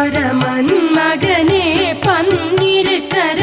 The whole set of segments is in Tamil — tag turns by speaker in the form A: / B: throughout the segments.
A: പരമൻ മകനെ പന്നിരുക്കര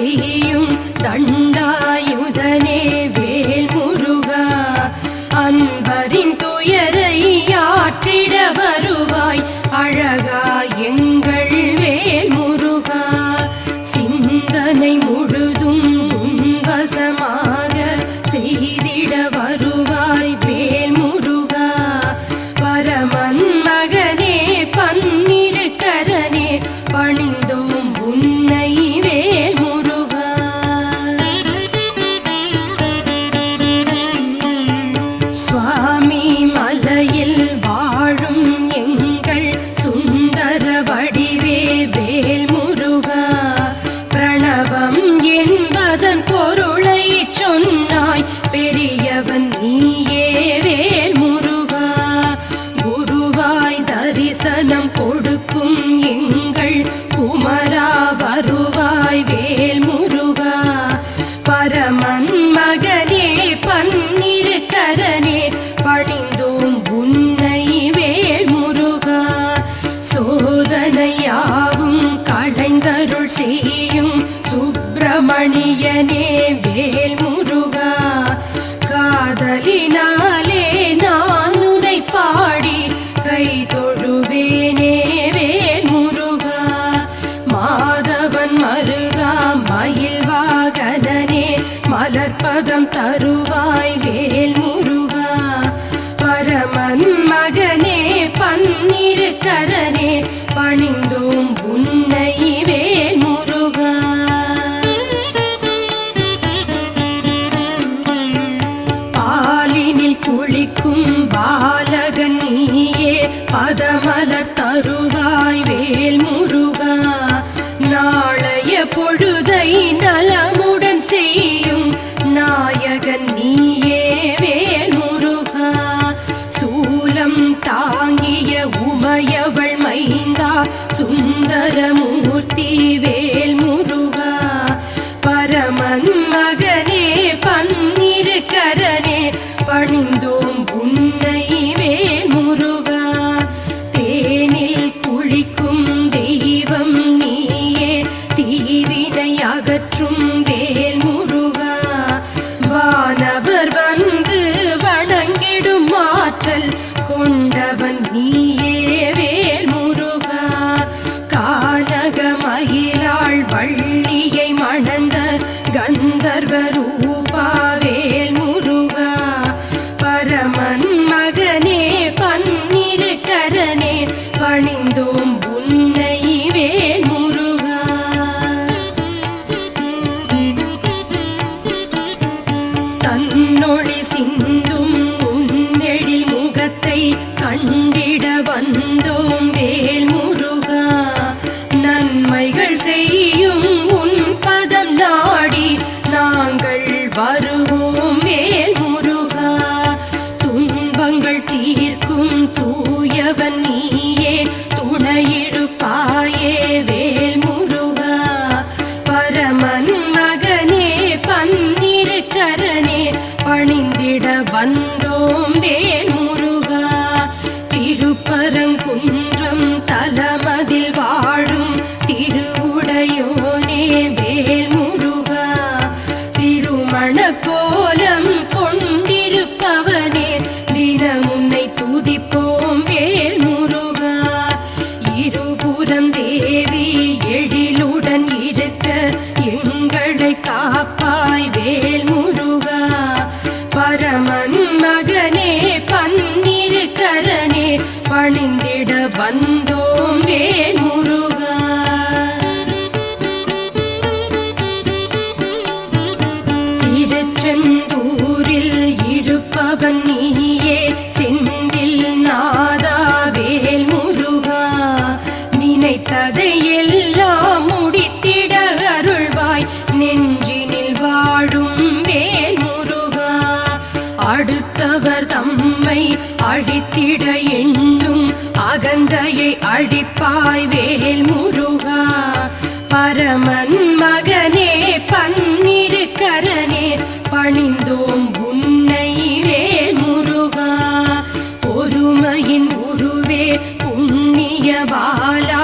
A: செய்யும் தண்டாயுதனே வேல் முருகா. அன்பரின் துயரை ஆற்றிட வருவாய். அழகா எங்கள் வேல் முருகா. சிந்தனை முழுதும் உன்வசமாக செய்திட வருவாய். வேல் முருகா பிரணவம் என்பதன் பொருளை சொன்னாய். பெரியவன் நீயே வேல் முருகா குருவாய் தரிசனம் கொடுக்கும் அரியனே வேல் முருகா காதலினாலே நான் உனை பாடி கை தொழுவேனே வேல் முருகா மாதவன் மருகா மயில் வாகனே மலர்பதம் தருவாய் வேல் முருகா பரமன் மகனே பன்னிரு கரனே பணிந்தோம் பதமலர் தருவாய் வேல் முருகா நாளைய பொழுதை நலமுடன் செய். தன்னொழி சிந்தும் உன்னெழி முகத்தை கண்டிட வந்தோம் வேல் முருகா நன்மைகள் செய்யும் உன் பதம் நாடி நாங்கள் வருவோம் வேல் தம்மை அழித்திட எண்ணும் அகந்தையை அழிப்பாய் வேல் முருகா. பரமன் மகனே பன்னிரு கரனே பணிந்தோம் உன்னை வேல் முருகா. பொறுமையின் உருவே புண்ணிய பாலா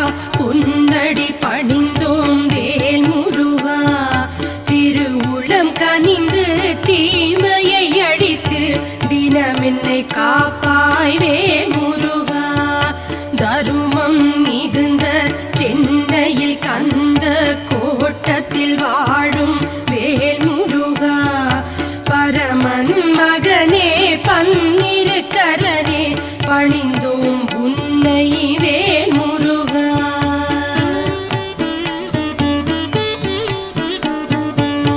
A: வாழும் வேல் முருகா பரமன் மகனே பன்னிரு கரனே பணிந்தோம் உன்னை வேல் முருகா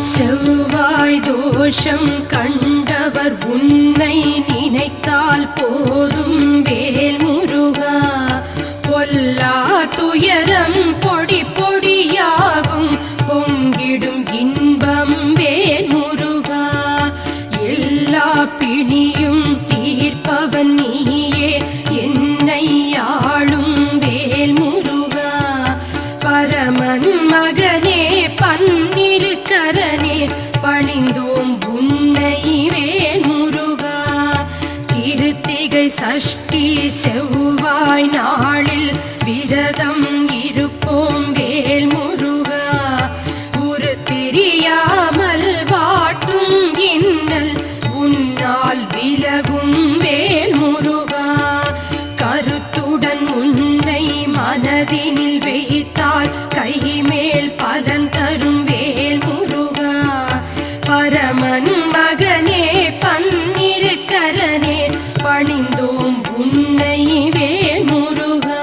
A: செவ்வாய் தோஷம் கண்டவர் உன்னை நினைத்தால் போதும் வேல் முருகா பொல்லா துயரம் செவ்வாய் நாளில் விரதம் இருப்போம் வேல் முருகா. ஒரு தெரியாமல் வாட்டும் இன்னல் உன்னால் விலகும் வேல் முருகா. கருத்துடன் உன்னை மனதினில் வைத்தால் கை மேல் பலன் தரும் வேல் முருகா. பரமன் மகனே பன்னிரு கரனே பணிந்தோம். உன்னை வேல் முருகா.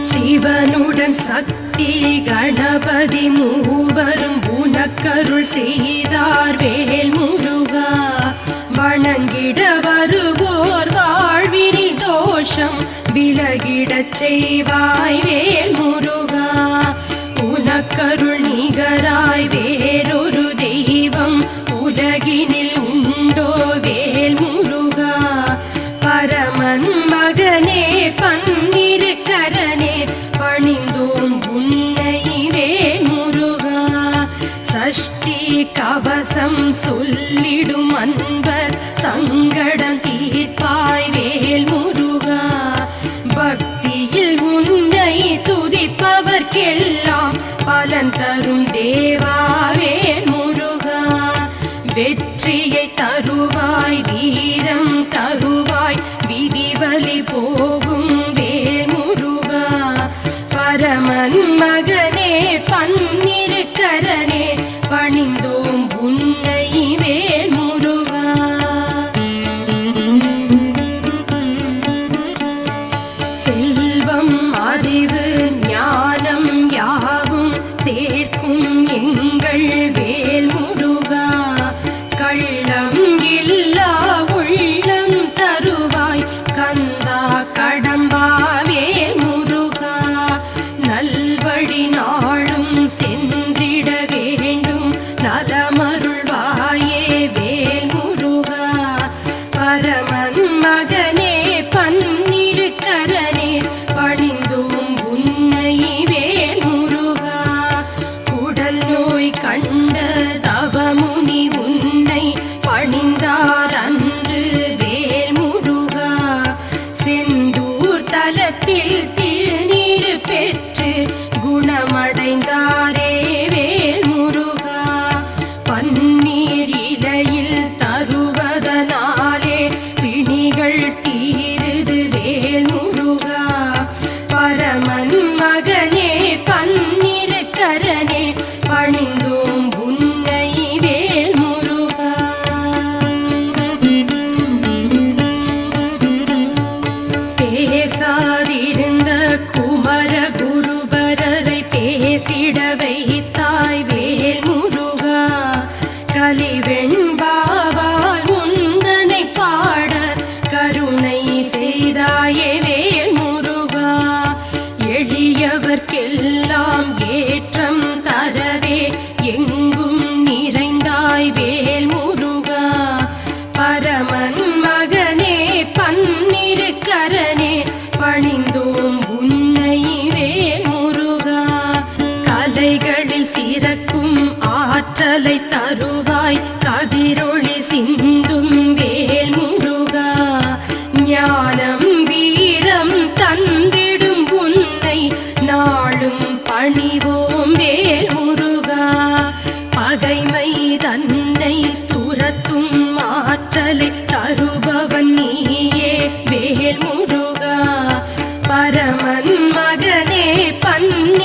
A: சிவனுடன் சக்தி கணபதி மூவரும் உனக்கருள் செய்தார் வேல் முருகா. வணங்கிட வருவோர் வாழ்வினி தோஷம் விலகிடச் செய்வாய் வேல் முருகா. உனக்கருள் நிகராய் வேல் சஷ்டி கவசம் சொல்லிடும் அன்பர் சங்கடம் தீர்ப்பாய் வேல் முருகா. பக்தியில் உன்னை துதிப்பவர்க்கெல்லாம் பலன் தரும் தேவாவே முருகா. வெற்றியை தருவாய் வீரம் தருவாய் விதிவலி போகும் வேல் முருகா. பரமன் ஆற்றலை தருவாய். கதிரொளி சிந்தும் வேல் முருகா. ஞானம் வீரம் தந்திடும் உன்னை நாளும் பணிவோம் வேல் முருகா. பகைமை தன்னை துரத்தும் ஆற்றலை தருபவன் நீயே வேல் முருகா. பரமன் மகனே பன்னிரு